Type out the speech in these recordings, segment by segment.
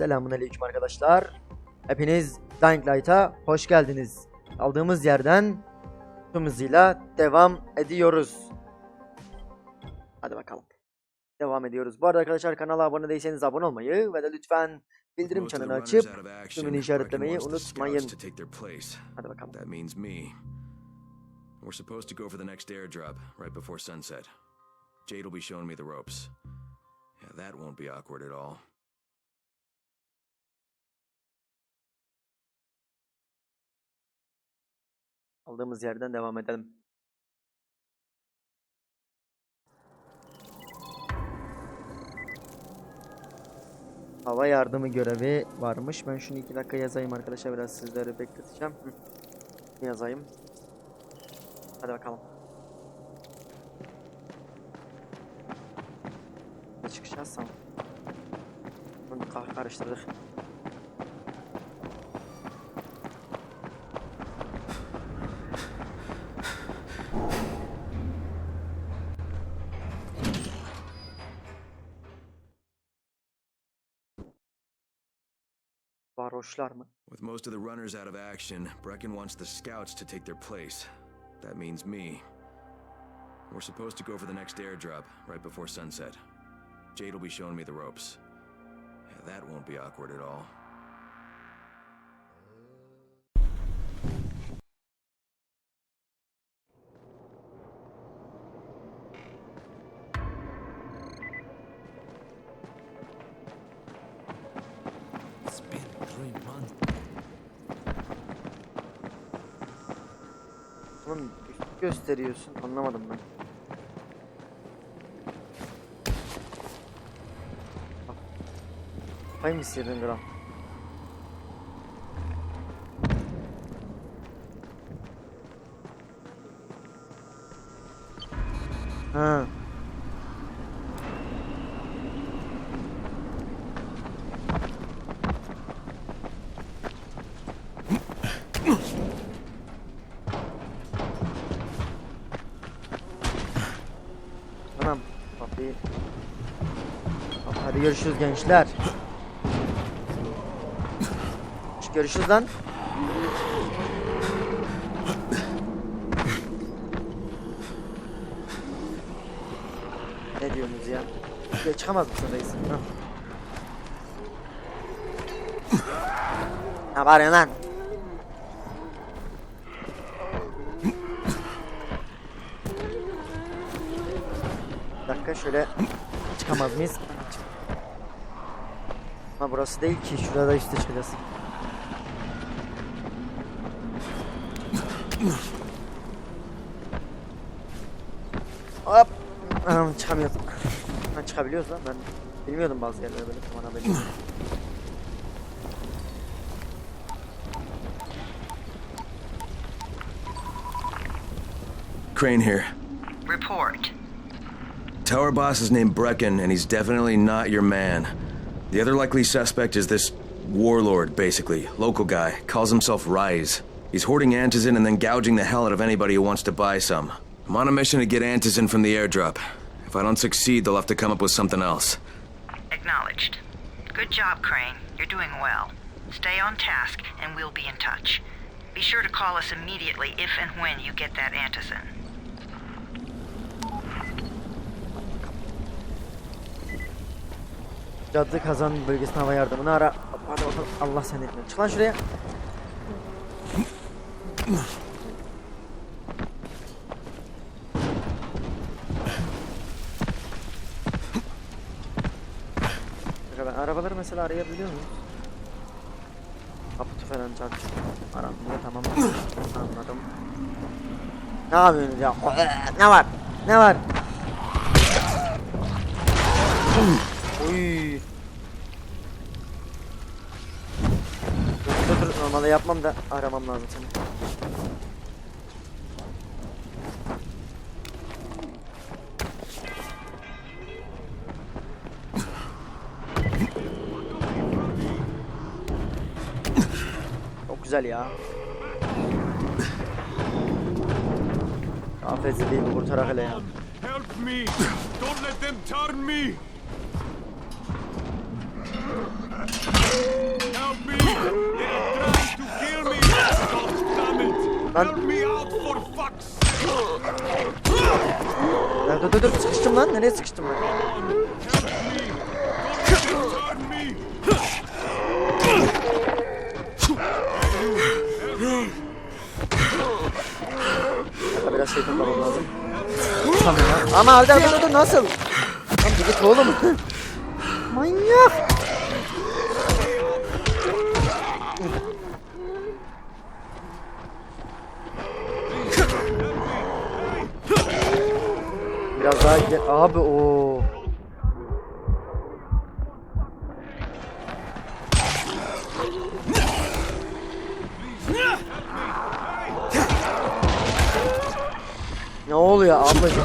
Selamun Aleyküm arkadaşlar. Hepiniz Dying Light'a hoş geldiniz. Aldığımız yerden tüm hızıyla devam ediyoruz. Hadi bakalım. Devam ediyoruz. Bu arada arkadaşlar kanala abone değilseniz abone olmayı ve de lütfen bildirim çanını açıp tümünü işaretlemeyi unutmayın. Hadi bakalım. That means me. We're supposed to go for the next airdrop right before sunset. Jade will be showing me the ropes. Yeah, that won't be awkward at all. Aldığımız yerden devam edelim. Hava yardımı görevi varmış. Ben şunu iki dakika yazayım arkadaşlar. Biraz sizleri bekleteceğim. Yazayım. Hadi bakalım. Çıkacağız sana? Bunu karıştırdık. Varoşlar mı? With most of the runners out of action, Brecken wants the scouts to take their place. That means me. We're supposed to go for the next airdrop right before sunset. Jade will be showing me the ropes. That won't be awkward at all. Oğlum gösteriyorsun. Anlamadım ben. Mı istedin gram? Görüşürüz gençler. Görüşürüz lan. Ne diyorsunuz ya? Ya çıkamaz mısın reis? Ne bağırıyorsun lan? Bir dakika şöyle çıkamaz mıyız? Ama burası değil ki şurada üstte çıkacağız. Hop. Anam çıkamıyoruz. Ha çıkabiliyoruz lan ben bilmiyordum bazı yerlere böyle bana böyle. Crane here. Report. Tower boss is named Brecken, and he's definitely not your man. The other likely suspect is this warlord, basically. Local guy. Calls himself Rise. He's hoarding antizin and then gouging the hell out of anybody who wants to buy some. I'm on a mission to get antizin from the airdrop. If I don't succeed, they'll have to come up with something else. Acknowledged. Good job, Crane. You're doing well. Stay on task, and we'll be in touch. Be sure to call us immediately if and when you get that antizin. Cadı kazan bölgesine hava yardımını ara. Hadi bakalım Allah seni etmiyor. Çık lan şuraya. Ben arabaları mesela arayabiliyor muyum? Kaputu falan çalışıyor. Aramıyor tamam. Anladım. Ne yapıyorsunuz ya? Ne var? Ne var? Uy. Dur dur dur normalde yapmam da aramam lazım seni. Çok güzel ya. Afetziliği bir kurtarak hele ya. Help me! Don't let them turn me! Help me fuck's Ya dur dur dur sıkıştım lan nereye sıkıştım ben? Hatta biraz şey toplamam lazım. Tamam ya. Ama Alder dur dur dur nasıl? Lan git oğlum. Manyak. Gel. Abi o. Ne oluyor ablacığım?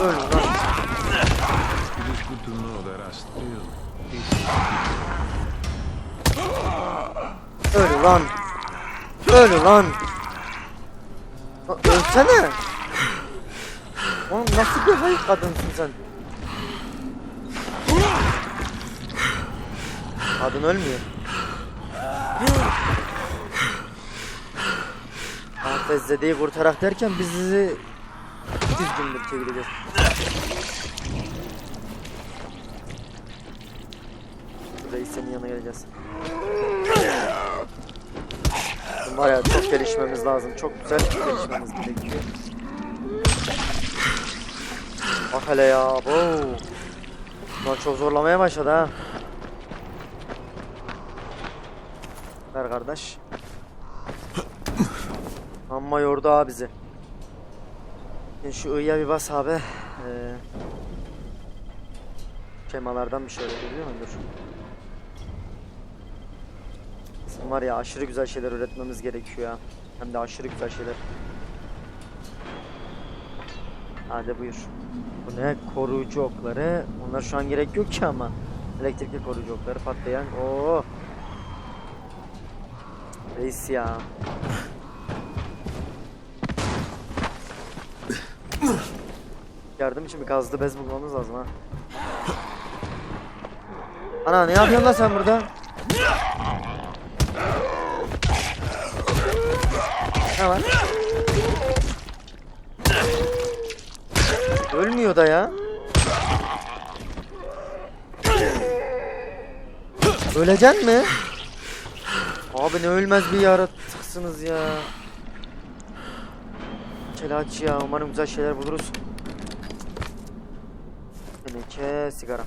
Öl lan. Öl lan. Öl lan. Ölsene. Oğlum nasıl bir hayır kadınsın sen? Kadın ölmüyor. Ahfezzede'yi kurtarak derken biz sizi düzgündür çevireceğiz. Reis senin yanına geleceğiz. Bizim Var çok gelişmemiz lazım. Çok güzel gelişmemiz gerekiyor. Bak hele ya. Bu. Bunlar çok zorlamaya başladı ha. Ver kardeş. Amma yordu ha bizi. Şimdi şu ı'ya bir bas abi. Ee, şemalardan bir şeyler geliyor mu? Dur. Bizim var ya aşırı güzel şeyler üretmemiz gerekiyor ya. Hem de aşırı güzel şeyler. Hadi buyur. Bu ne? Koruyucu okları. Onlar şu an gerek yok ki ama. Elektrikli koruyucu okları patlayan. Oo. Reis ya. Yardım için bir gazlı bez bulmamız lazım ha. Ana ne yapıyorsun lan sen burada? Var? Ölmüyor da ya. Öleceksin mi? Abi ne ölmez bir yaratıksınız ya. Çelaç ya umarım güzel şeyler buluruz. Teneke sigara.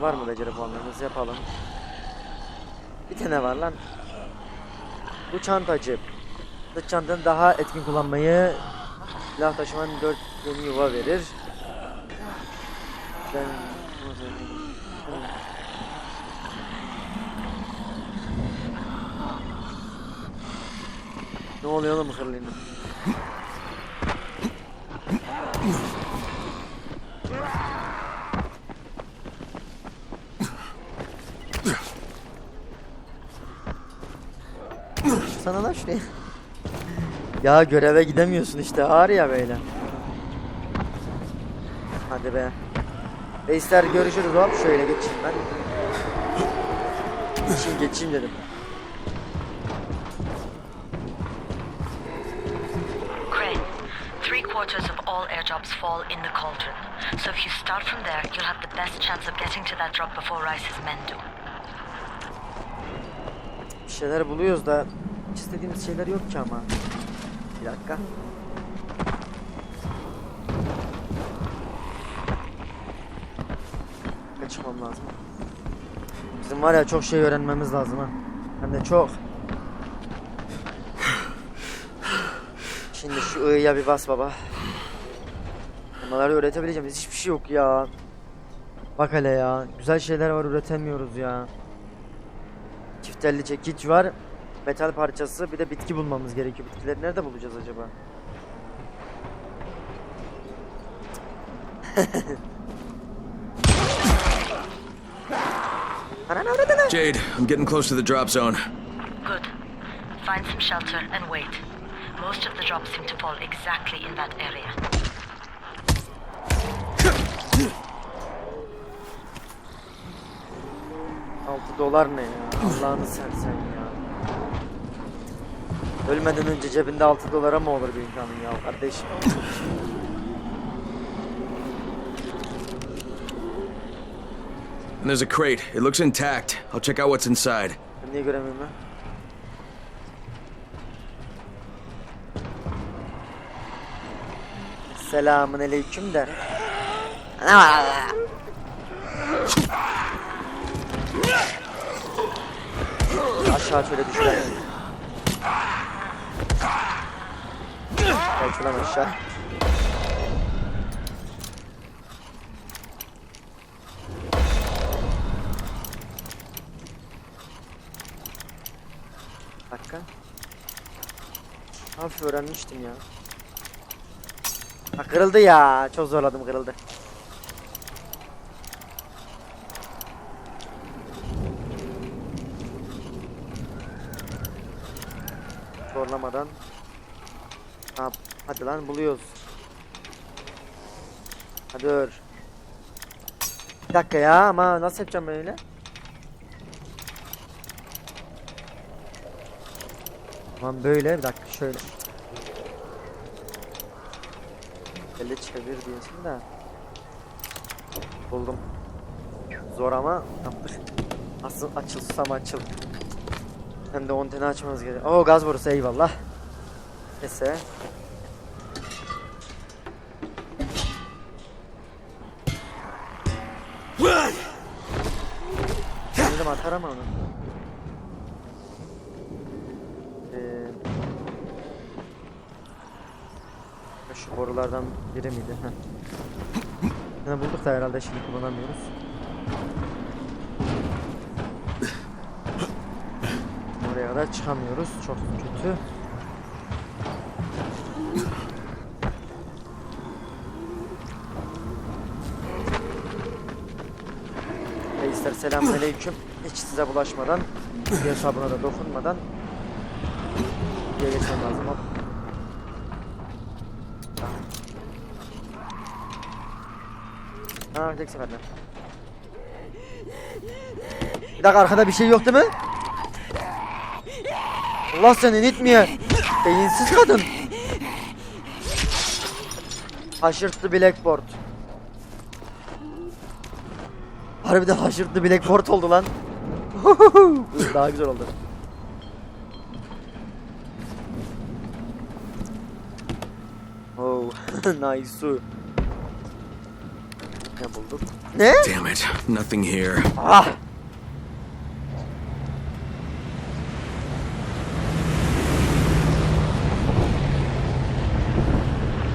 Var mı beceri puanlarımız yapalım. Bir tane var lan. Bu çantacı. Bu çantanın daha etkin kullanmayı silah taşımanın 4 yeni yuva verir. Ben Ne oluyor oğlum hırlıyla? Şuraya. ya göreve gidemiyorsun işte ağır ya böyle. Hadi be. Reisler görüşürüz hop şöyle geçeyim ben. Geçeyim geçeyim dedim. Quarters of all air jobs fall in the cauldron. So if you start from there, you'll have the best chance of getting to that drop before Rice's men do. Bir şeyler buluyoruz da hiç istediğimiz şeyler yok ki ama. Bir dakika. Kaçmam lazım. Bizim var ya çok şey öğrenmemiz lazım ha. Hem de çok. Şimdi şu ı'ya bir bas baba. Bunları öğretebileceğim. Hiçbir şey yok ya. Bak hele ya. Güzel şeyler var üretemiyoruz ya. Çiftelli çekiç var. Metal parçası bir de bitki bulmamız gerekiyor. Bitkileri nerede bulacağız acaba? Jade, I'm getting close to the drop zone. Good. Find some shelter and wait. Most of the drops seem to fall exactly in that area. Al dolar ne ya? Allah'ını sersen ya. Ölmeden önce cebinde 6 dolara mı olur bir insanın ya kardeşim? There's a crate. It looks intact. I'll check out what's inside. Ben niye göremiyorum ben? Selamun aleyküm de. Aşağı şöyle düşürelim. Gel şuradan aşağı. dakika. Hafif öğrenmiştim ya. Ha kırıldı ya. Çok zorladım kırıldı. Zorlamadan. Ha, hadi lan buluyoruz. Hadi dur. Bir dakika ya ama nasıl yapacağım ben öyle? Tamam böyle bir dakika şöyle. Elle çevir diyorsun da. Buldum. Zor ama yapmış. Asıl açılsam açıl. Hem de 10 tane açmamız gerek. Oo gaz borusu eyvallah. Neyse. Dedim atar ama onu. Ee, şu borulardan biri miydi? Heh. Ne bulduk da herhalde şimdi kullanamıyoruz. Oraya kadar çıkamıyoruz. Çok kötü. Reisler selamünaleyküm. Hiç size bulaşmadan, bir hesabına da dokunmadan diye geçmem lazım. Hop. Ha tek seferde. Bir dakika arkada bir şey yok değil mi? Allah seni itmiyor. Beyinsiz kadın. Haşırtlı blackboard. Harbiden haşırtlı blackboard oldu lan. Daha güzel oldu. Oh, nice. Ne bulduk? Ne? Damn it. Nothing here. Ah!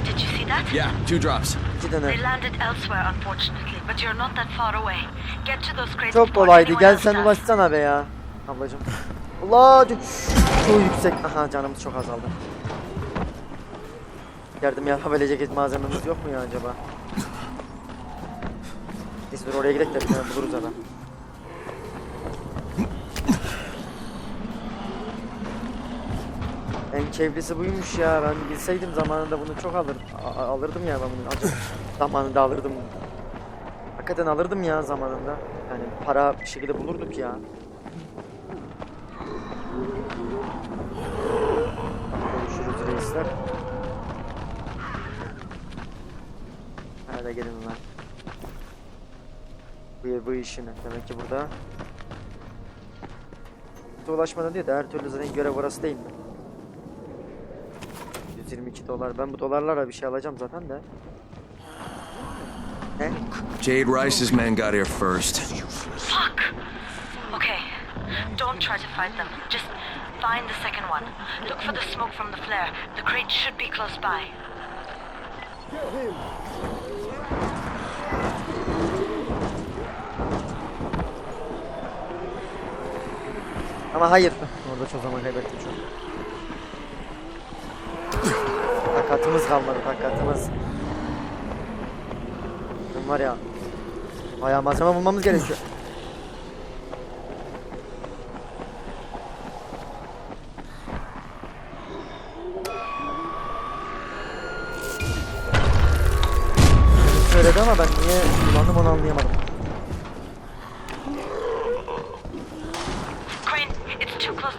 Did you see that? Yeah, two drops. They landed elsewhere, unfortunately, but you're not that far away. Get to those crates Çok kolaydı. Gel sen ulaşsana be ya. Ablacım. Allah çok, yüksek. Aha canımız çok azaldı. Yardım yapabilecek malzememiz yok mu ya acaba? Neyse oraya gidelim de buluruz adam. Keyiflisi buymuş ya. Ben bilseydim zamanında bunu çok alır, a- alırdım ya ben bunu. Zamanında alırdım. Hakikaten alırdım ya zamanında. Yani para bir şekilde bulurduk ya. Görüşürüz reisler. Hadi gelin lan. Bu, bu işini. Demek ki burada ulaşmadan diyor da her türlü zaten görev orası değil mi? 122 dolar. Ben bu dolarlarla bir şey alacağım zaten de. Ne? Jade Rice's men got here first. Fuck! Okay, don't try to fight them. Just find the second one. Look for the smoke from the flare. The crate should be close by. Ama hayır. Orada çok zaman kaybettim çok. Takatımız kalmadı takatımız. Bizim var ya. Bayağı malzeme bulmamız gerekiyor. Söyledi ama ben niye kullandım onu anlayamadım.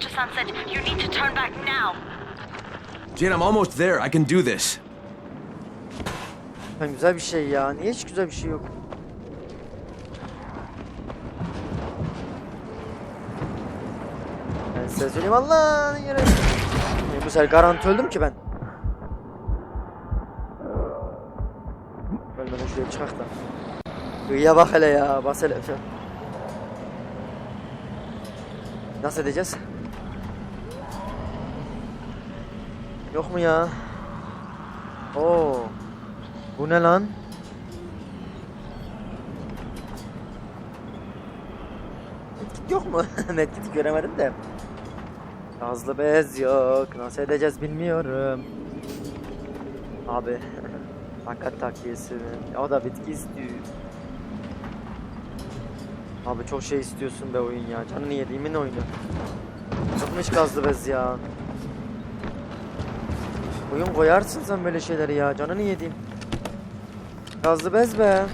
to Sunset. You need to turn back now. Jane, I'm almost there. I can do this. Lan güzel bir şey ya. Niye hiç güzel bir şey yok? Ben size söyleyeyim Allah'ın yere. Bu sefer garanti öldüm ki ben. Ölmeden şuraya çıkak da. Kıyıya bak hele ya. Bas hele. Nasıl edeceğiz? Yok mu ya? Oo. Bu ne lan? Medkit yok mu? Medkit göremedim de. Gazlı bez yok. Nasıl edeceğiz bilmiyorum. Abi. Hakikat takviyesi? O da bitki istiyor. Abi çok şey istiyorsun be oyun ya. Canını yediğimin oyunu. Çıkmış gazlı bez ya. Oyun koyarsın sen böyle şeyleri ya. Canını yediğim. Gazlı bez be.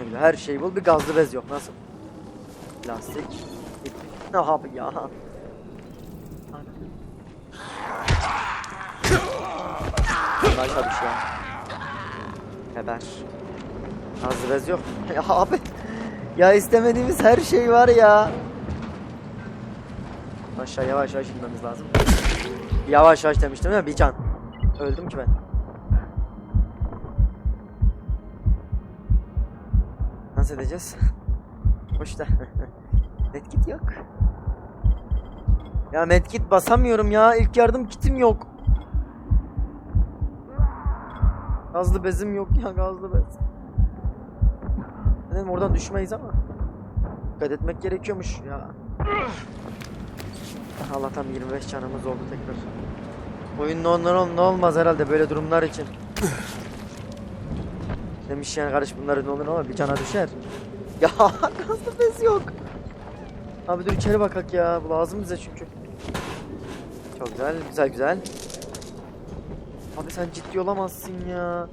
Emre her şey bul bir gazlı bez yok nasıl? Plastik. Ne abi ya? Başa düş ya. Haber. Gazlı bez yok. ya abi. Ya istemediğimiz her şey var ya. Aşağı yavaş yavaş inmemiz lazım. Yavaş yavaş demiştim değil mi? Bir can. Öldüm ki ben. Nasıl edeceğiz? Hoşta. medkit yok. Ya medkit basamıyorum ya. İlk yardım kitim yok. Gazlı bezim yok ya gazlı bez. Dedim oradan düşmeyiz ama. Dikkat etmek gerekiyormuş ya. Allah'tan 25 canımız oldu tekrar. Oyun ne ne olmaz herhalde böyle durumlar için. Demiş yani kardeş bunları ne olur ama bir cana düşer. Ya gazlı bez yok. Abi dur içeri bakak ya. Bu lazım bize çünkü. Çok güzel, güzel güzel. Abi sen ciddi olamazsın ya.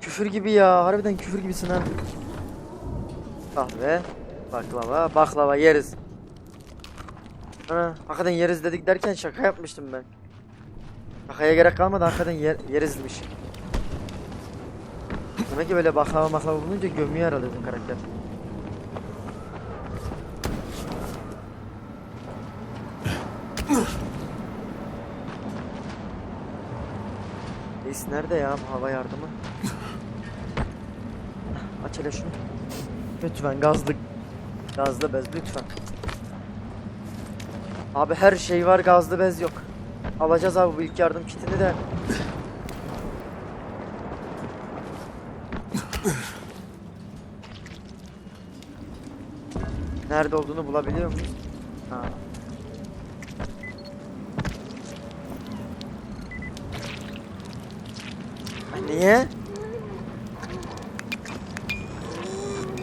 Küfür gibi ya. Harbiden küfür gibisin ha. Kahve, baklava, baklava yeriz. Ana, hakikaten yeriz dedik derken şaka yapmıştım ben. Şakaya gerek kalmadı hakikaten yer, yerizmiş. Demek ki böyle baklava baklava bulunca gömüyor herhalde bizim karakter. Reis nerede ya bu hava yardımı? Aç hele şunu. Lütfen gazlı gazlı bez lütfen. Abi her şey var gazlı bez yok. Alacağız abi bu ilk yardım kitini de. Nerede olduğunu bulabiliyor muyuz? Ha. Niye?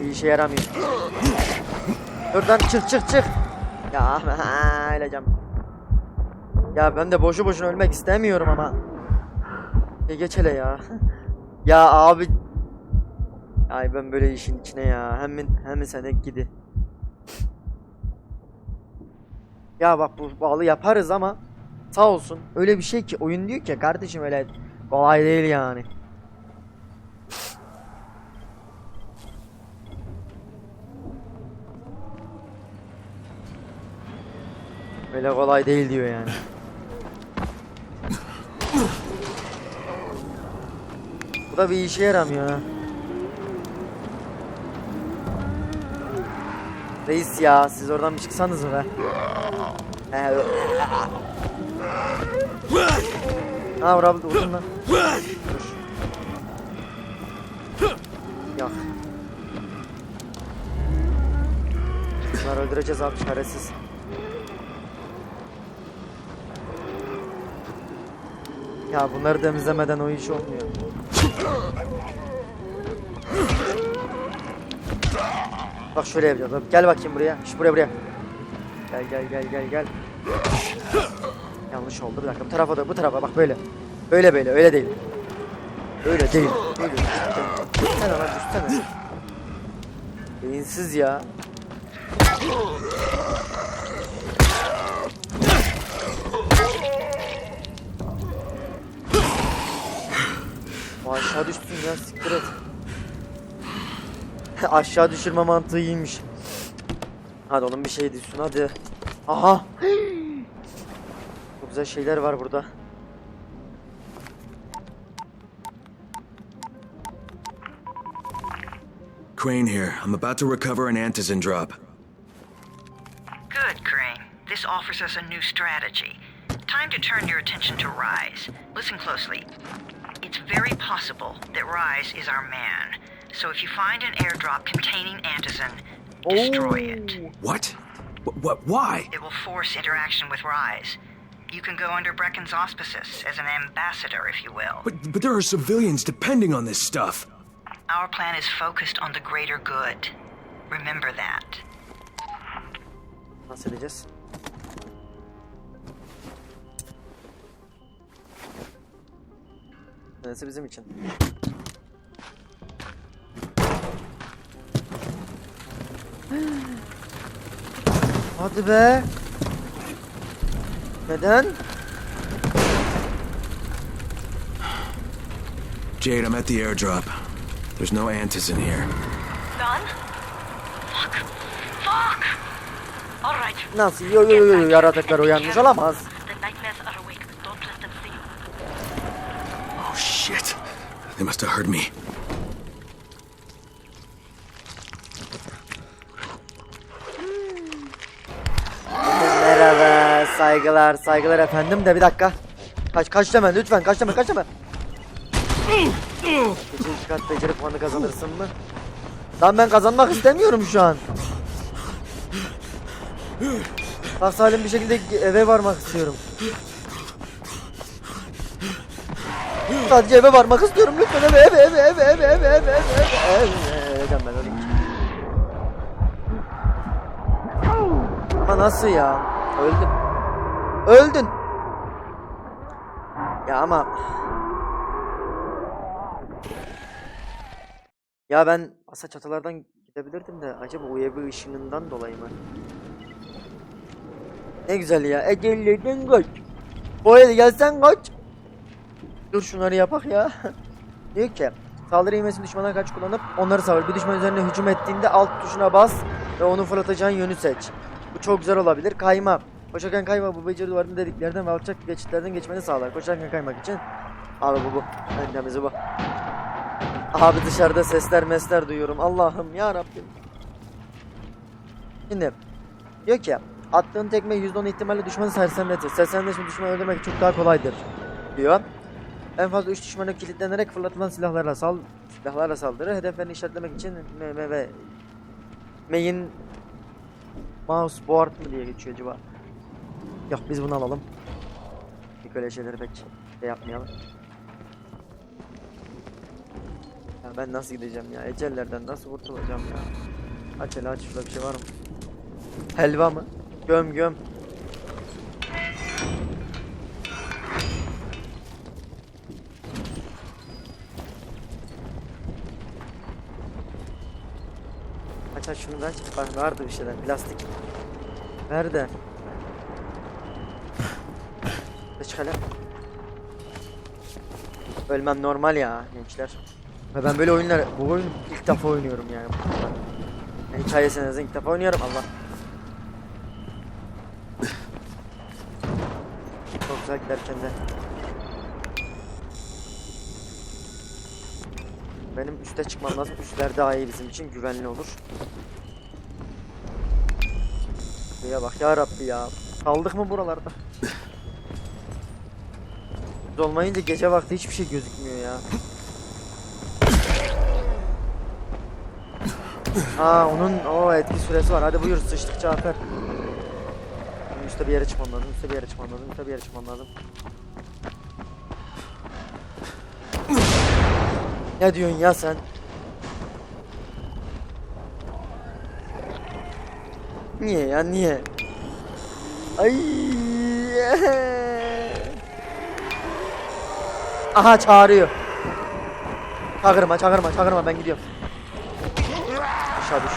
Bir işe yaramıyor. Buradan çık çık çık. Ya öleceğim. Ya ben de boşu boşuna ölmek istemiyorum ama. Ya geç hele ya. ya abi. Ay ben böyle işin içine ya. Hemen hemen sene gidi. Ya bak bu bağlı yaparız ama sağ olsun öyle bir şey ki oyun diyor ki kardeşim öyle kolay değil yani. Öyle kolay değil diyor yani. Bu da bir işe yaramıyor ha. Reis ya siz oradan bir çıksanız mı be? Ö- Ha vurabildi vurdun lan. Dur. Yok. Bunları öldüreceğiz abi çaresiz. Ya bunları temizlemeden o iş olmuyor. Bak şöyle. Bak, Gel bakayım buraya. Şu buraya buraya. Gel gel gel gel gel. Yanlış oldu bir dakika. Bu tarafa da bu tarafa bak böyle. Böyle böyle öyle değil. Öyle değil. Öyle. Düşsene lan düşsene. Beyinsiz ya. Aşağı düşsün ya siktir et. aşağı düşürme mantığı iyiymiş. Hadi onun bir şey düşsün hadi. Aha. Çok güzel şeyler var burada. Crane here. I'm about to recover an antizin drop. Good, Crane. This offers us a new strategy. Time to turn your attention to Rise. Listen closely. It's very possible that Rise is our man. So if you find an airdrop containing Antizin, destroy it. What? What? what why? It will force interaction with Rise. You can go under Brecken's auspices as an ambassador, if you will. But, but there are civilians depending on this stuff. Our plan is focused on the greater good. Remember that. Nasıl edeceğiz? Neyse bizim için. Hadi be. Neden? Jade, I'm at the airdrop. There's no antizin here. Done? Fuck. Fuck! Alright. Nasıl? Yo yo yo yo yaratıklar uyanmış olamaz. The nightmares are awake. Don't let them see you. Oh shit. They must have heard me. Merhaba, saygılar, saygılar efendim de bir dakika. Kaç, kaç deme lütfen, kaç deme, kaç deme. İkinci kat beceri puanı kazanırsın mı? Lan ben kazanmak istemiyorum şu an. Sağ salim bir şekilde eve varmak istiyorum. Sadece eve varmak istiyorum lütfen eve eve eve eve eve eve eve eve eve eve Öleceğim ben öleyim. Ama nasıl ya? Öldün. Öldün. Ya ama Ya ben asa çatılardan gidebilirdim de acaba o evi ışığından dolayı mı? Ne güzel ya. Ecellerden kaç. Oraya gelsen kaç. Dur şunları yapak ya. Diyor ki saldırı ivmesi düşmana kaç kullanıp onları savur. Bir düşman üzerine hücum ettiğinde alt tuşuna bas ve onu fırlatacağın yönü seç. Bu çok güzel olabilir. Kayma. Koşarken kayma bu beceri duvarının deliklerden ve alçak geçitlerden geçmeni sağlar. Koşarken kaymak için. Abi bu bu. En temizi bu. Abi dışarıda sesler mesler duyuyorum. Allah'ım ya Rabbim. Şimdi diyor ki attığın tekme %10 ihtimalle düşmanı sersemletir. Sersemleşme düşmanı öldürmek çok daha kolaydır diyor. En fazla 3 düşmanı kilitlenerek fırlatılan silahlarla sal silahlarla saldırır. Hedeflerini işaretlemek için M M ve main mouse board mı diye geçiyor acaba? Yok biz bunu alalım. Bir öyle şeyleri pek şey yapmayalım. Ya ben nasıl gideceğim ya? Ecellerden nasıl kurtulacağım ya? Aç hele aç şurada bir şey var mı? Helva mı? Göm göm. Da aç. Bak vardı bir şeyler. Plastik. Nerede? Dış kalem. Ölmem normal ya gençler. Ve ben böyle oyunlar, bu oyunu ilk defa oynuyorum yani. yani hikayesini en azından ilk defa oynuyorum Allah. Çok güzel giderken de. Benim üste çıkmam lazım. Üstler daha iyi bizim için güvenli olur. Ya bak ya Rabbi ya. Kaldık mı buralarda? Olmayınca gece vakti hiçbir şey gözükmüyor ya. Aa onun o etki süresi var. Hadi buyur sıçtıkça afer. Üste bir yere çıkmam lazım. Üste bir yere çıkmam lazım. Üste bir yere çıkmam lazım. Ne diyorsun ya sen? Niye ya niye? Ay. Aha çağırıyor. Çağırma çağırma çağırma ben gidiyorum. Aşağı düş.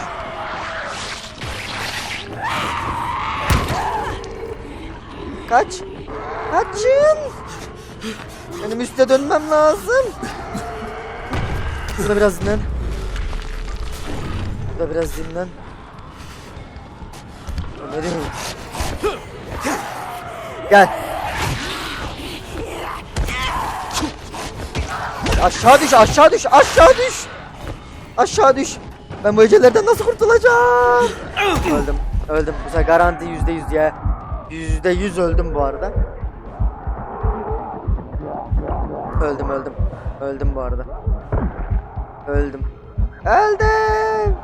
Kaç. Kaçın. Benim üste dönmem lazım. Burada biraz dinlen. Burada biraz dinlen. Ömer'im. Gel. Aşağı düş, aşağı düş, aşağı düş. Aşağı düş. Ben bu ecelerden nasıl kurtulacağım? öldüm, öldüm. Bu sefer garanti yüzde yüz ya. Yüzde yüz öldüm bu arada. Öldüm, öldüm. Öldüm bu arada. Öldüm. Öldüm.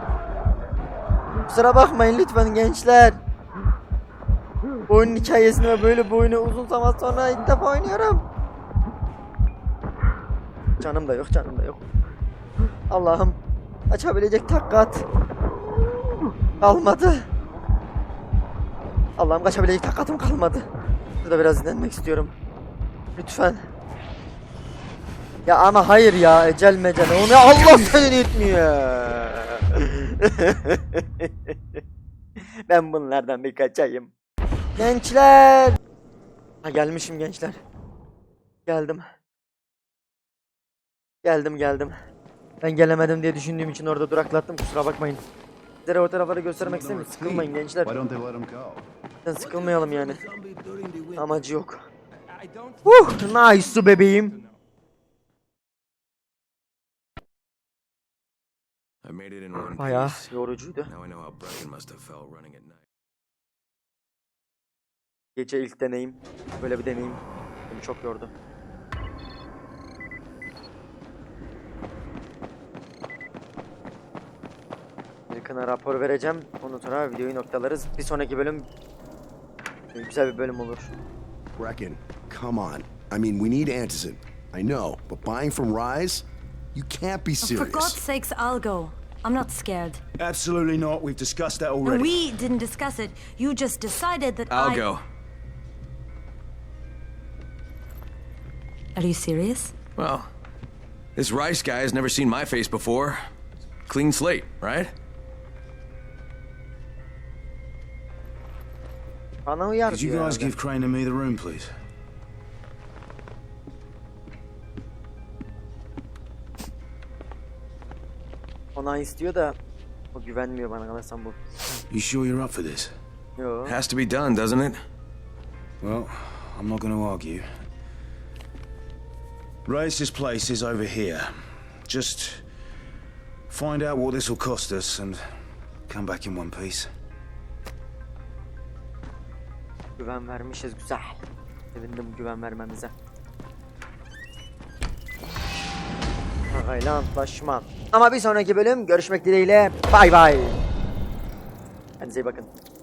Kusura bakmayın lütfen gençler. Bu oyunun hikayesini ve böyle bu oyunu uzun zaman sonra ilk defa oynuyorum. Canım da yok, canım da yok. Allah'ım açabilecek takat kalmadı. Allah'ım kaçabilecek takatım kalmadı. Burada biraz dinlenmek istiyorum. Lütfen. Ya ama hayır ya ecel mecel onu Allah seni etmiyor. ben bunlardan bir kaçayım. Gençler. Ha gelmişim gençler. Geldim. Geldim geldim. Ben gelemedim diye düşündüğüm için orada duraklattım kusura bakmayın. Sizlere o tarafları göstermek istemiyorum. Sıkılmayın gençler. Sen sıkılmayalım yani. Amacı yok. Uh, nice bebeğim. At night. Gece ilk deneyim. Böyle bir deneyim. Beni çok yordu. Yakına rapor vereceğim. Ondan sonra videoyu noktalarız. Bir sonraki bölüm güzel bir bölüm olur. Brecken, come on. I mean, we need Antizin. I know, but buying from Rise? You can't be For serious. God's sakes, I'll go. I'm not scared. Absolutely not. We've discussed that already. We didn't discuss it. You just decided that I'll I... go. Are you serious? Well, this Rice guy has never seen my face before. Clean slate, right? Bana uyar Could you guys give Crane and me the room, please? Ona istiyor da o güvenmiyor bana kalırsam bu. You sure you're up for this? Yo. Has to be done, doesn't it? Well, I'm not going to argue. Race's place is over here. Just find out what this will cost us and come back in one piece. Güven vermişiz güzel. Sevindim güven vermemize. Parayla antlaşma. Ama bir sonraki bölüm görüşmek dileğiyle. Bay bay. Kendinize iyi bakın.